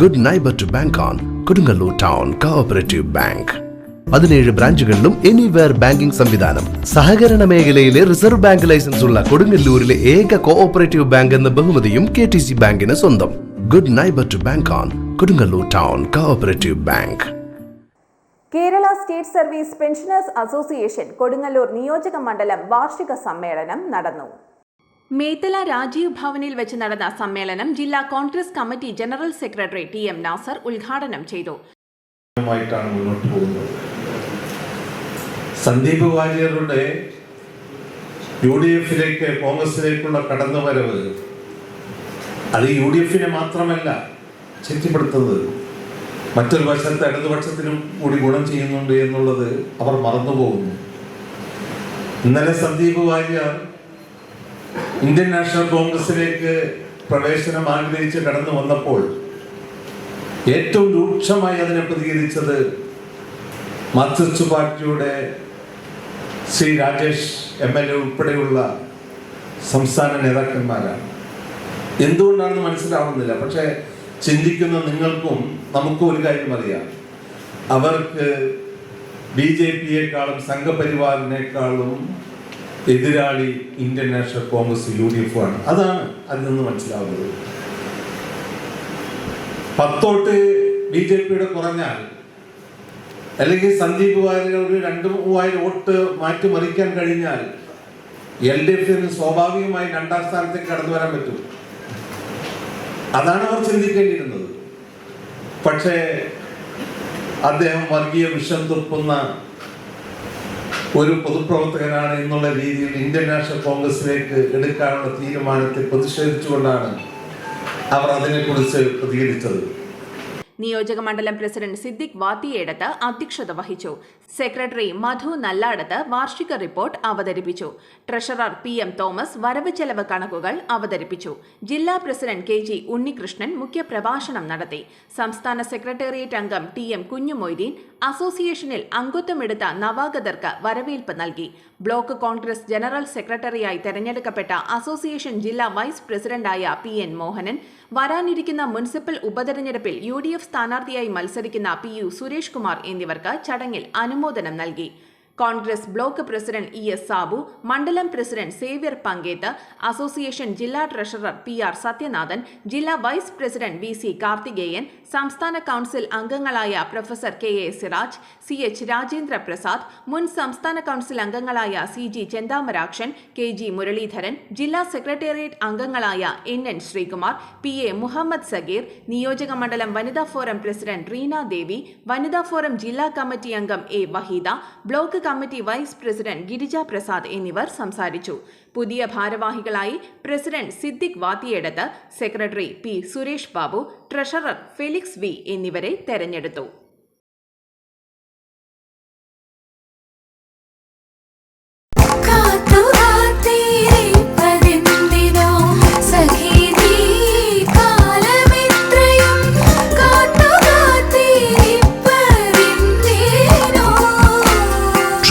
Good neighbour to bank on Kodungallur town cooperative bank പതിനേഴ് ബ്രാഞ്ചുകളിലും anywhere banking സംവിധാനം. സഹകരണ മേഖലയിലെ റിസർവ് ബാങ്ക് ലൈസൻസ് ഉള്ള കൊടുങ്ങല്ലൂരിലെ ഏക കോഓപ്പറേറ്റീവ് ബാങ്ക് എന്ന ബഹുമതിയും കെ ടി സി ബാങ്കിന് സ്വന്തം. Good neighbour to bank on Kodungallur town cooperative bank Kerala state service pensioners association Kodungallur നിയോജക മണ്ഡലം വാർഷിക സമ്മേളനം നടന്നു. മേത്തല രാജീവ് ഭവനിൽ വെച്ച് നടന്ന സമ്മേളനം ജില്ലാ Congress committee general secretary T M Nasar ഉദ്ഘാടനം ചെയ്തു. സന്ദീപ് വാര്യരുടെ യു ഡി എഫിലേക്ക് കോൺഗ്രസിലേക്കുള്ള കടന്നുവരവ് അത് യു ഡി എഫിനെ മാത്രമല്ല ശക്തിപ്പെടുത്തുന്നത്. മറ്റൊരു വശത്ത് ഇടതുപക്ഷത്തിനും കൂടി ഗുണം ചെയ്യുന്നുണ്ട് എന്നുള്ളത് അവർ മറന്നുപോകുന്നു. ഇന്നലെ സന്ദീപ് വാര്യർ ഇന്ത്യൻ നാഷണൽ കോൺഗ്രസിലേക്ക് പ്രവേശനം ആഗ്രഹിച്ച് കടന്നു വന്നപ്പോൾ ഏറ്റവും രൂക്ഷമായി അതിനെ പ്രതികരിച്ചത് മാർക്സിസ്റ്റ് പാർട്ടിയുടെ Sri Rajesh M L A ഉൾപ്പെടെയുള്ള സംസ്ഥാന നേതാക്കന്മാരാണ്. എന്തുകൊണ്ടാണെന്ന് മനസ്സിലാവുന്നില്ല. പക്ഷേ ചിന്തിക്കുന്ന നിങ്ങൾക്കും നമുക്കും ഒരു കാര്യം അറിയാം. അവർക്ക് ബി ജെ പിയെക്കാളും സംഘപരിവാറിനേക്കാളും എതിരാളി Indian national Congress U D F ആണ്. അതാണ് അതിൽ നിന്ന് മനസ്സിലാവുന്നത്. പത്തോട്ട് ബി ജെ പിയുടെ കുറഞ്ഞാൽ അല്ലെങ്കിൽ സന്ദീപ് വാര്യർ ഒരു രണ്ട് മൂവായിരം വോട്ട് മാറ്റിമറിക്കാൻ കഴിഞ്ഞാൽ എൽ ഡി എഫിന് സ്വാഭാവികമായി രണ്ടാം സ്ഥാനത്തേക്ക് കടന്നു വരാൻ പറ്റും. അതാണ് അവർ ചിന്തിക്കേണ്ടിയിരുന്നത്. പക്ഷേ അദ്ദേഹം വർഗീയ വിഷം തുപ്പുന്ന ഒരു പൊതുപ്രവർത്തകനാണ് എന്നുള്ള രീതിയിൽ ഇന്ത്യൻ നാഷണൽ കോൺഗ്രസിലേക്ക് എടുക്കാനുള്ള തീരുമാനത്തെ പ്രതിഷേധിച്ചുകൊണ്ടാണ് അവർ അതിനെക്കുറിച്ച് പ്രതികരിച്ചത്. നിയോജക മണ്ഡലം പ്രസിഡന്റ് സിദ്ദിഖ് വാത്തിയേടത്ത് അധ്യക്ഷത വഹിച്ചു. സെക്രട്ടറി മധു നല്ലാടത്ത് വാർഷിക റിപ്പോർട്ട് അവതരിപ്പിച്ചു. ട്രഷറർ പി എം തോമസ് വരവ് ചെലവ് കണക്കുകൾ അവതരിപ്പിച്ചു. ജില്ലാ പ്രസിഡന്റ് കെ ജി ഉണ്ണികൃഷ്ണൻ മുഖ്യപ്രഭാഷണം നടത്തി. സംസ്ഥാന സെക്രട്ടേറിയറ്റ് അംഗം ടി എം കുഞ്ഞുമൊയ്തീൻ അസോസിയേഷനിൽ അംഗത്വമെടുത്ത നവാഗതർക്ക് വരവേൽപ്പ് നൽകി. ബ്ലോക്ക് കോൺഗ്രസ് ജനറൽ സെക്രട്ടറിയായി തെരഞ്ഞെടുക്കപ്പെട്ട അസോസിയേഷൻ ജില്ലാ വൈസ് പ്രസിഡന്റായ പി എൻ മോഹനൻ വരാനിരിക്കുന്ന മുനിസിപ്പൽ ഉപതെരഞ്ഞെടുപ്പിൽ യു ഡി എഫ് സ്ഥാനാർത്ഥിയായി മത്സരിക്കുന്ന പി യു സുരേഷ് കുമാർ എന്നിവർക്ക് ചടങ്ങിൽ അനുമോദനം നൽകി Congress block president E S Sabu മണ്ഡലം പ്രസിഡന്റ് സേവ്യർ പങ്കേത്ത് അസോസിയേഷൻ ജില്ലാ ട്രഷറർ പി ആർ സത്യനാഥൻ ജില്ലാ vice president V C Karthikeyan സംസ്ഥാന കൗൺസിൽ അംഗങ്ങളായ professor K A Siraj C H Rajendra Prasad മുൻ സംസ്ഥാന കൗൺസിൽ അംഗങ്ങളായ C G Chenthamarakshan K G Muraleedharan ജില്ലാ secretariat അംഗങ്ങളായ N N Sreekumar P A Muhammad Sagir നിയോജക മണ്ഡലം വനിതാ ഫോറം പ്രസിഡന്റ് റീന ദേവി വനിതാ ഫോറം ജില്ലാ കമ്മിറ്റി അംഗം A Waheeda block committee vice president Girija Prasad എന്നിവർ സംസാരിച്ചു. പുതിയ ഭാരവാഹികളായി president Siddique വാത്തിയെടുത്ത് secretary P Suresh Babu treasurer Felix V എന്നിവരെ തെരഞ്ഞെടുത്തു.